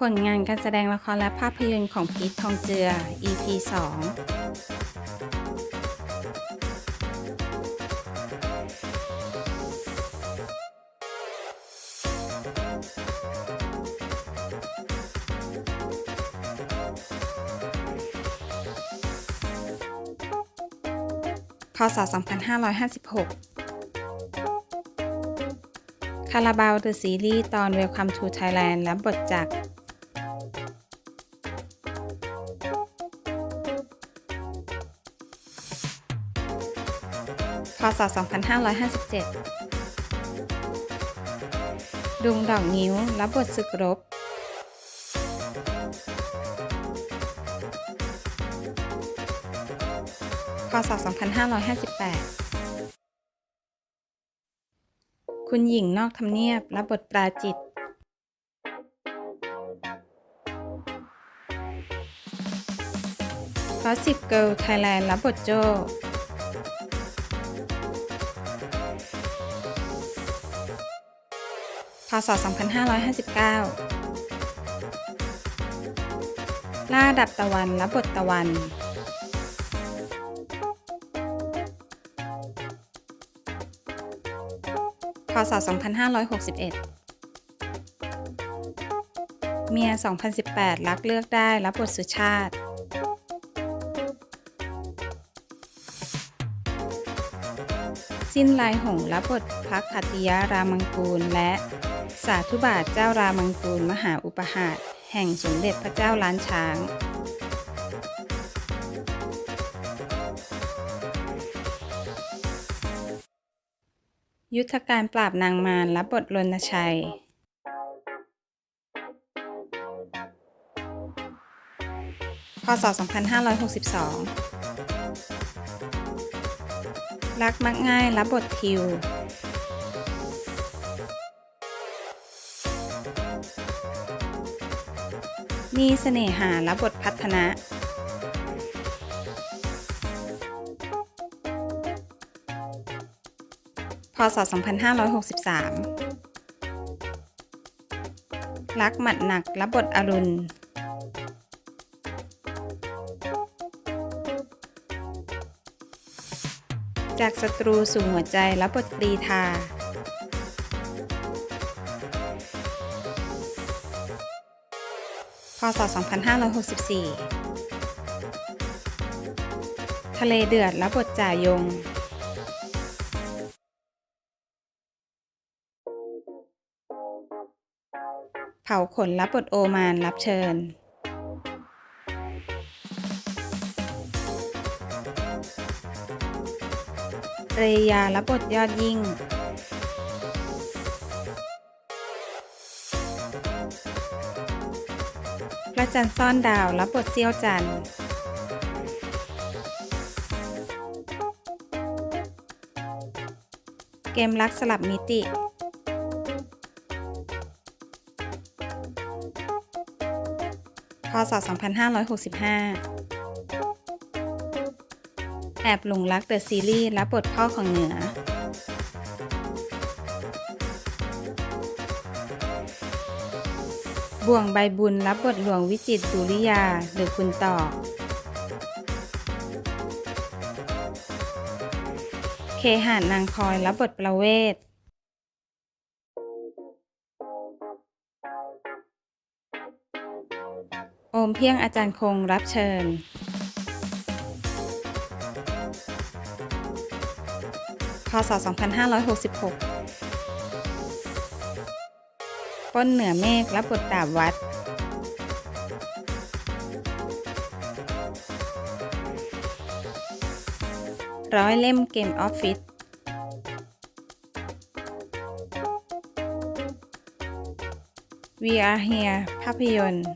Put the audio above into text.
ผลงานการแสดงละครและภาพยนตร์ของพีททองเจือ EP 2พศ 2556 คาราบาวเดอะซีรีส์ตอน Welcome to Thailand และบทจาก พศ 2557 ดุงดอกนิ้วและบทศึกรบ พศ 2558 คุณหญิงนอกทำเนียบและบทปราจิต g o s s i p Girl Thailand และบทโจ พศ 2559 ล่าดับตะวันและบทตะวัน พศ 2561 เมีย 2018 รักเลือกได้รับบทสุชาติ สิ้นลายหงรับบทพระคัติยารามังกูล และสาธุบาทเจ้ารามังกูลมหาอุปหาสแห่งสมเด็จพระเจ้าล้านช้างยุทธการปราบนางมารรับบทรณชัย พศ 2562 รักมักง่ายรับบททิว มีเสน่หารับบทพัฒนะพศ 2563 รักหมัดหนักรับบทอรุณ จากศัตรูสู่หัวใจรับบทกรีธาพศ 2564 ทะเลเดือดรับบทจ่ายง เผาขนรับบทโอมานรับเชิญ เรยารับบทยอดยิ่ง พระจันทร์ซ่อนดาวรับบทเซี่ยวจันทร์เกมรักสลับมิติพศ2565 อบหลงรักเดอะซีรีส์รับบทพ่อของเหนือ บ่วงใบบุญรับบทหลวงวิจิตรดุริยาหรือคุณต่อ เคหานางคอยรับบทประเวศ โอมเพียงอาจารย์คงรับเชิญ พศ 2566 ป้นเหนือเมฆรับบทดาบวัด ร้อยเล่มเกมออฟฟิศ We are here ภาพยนตร์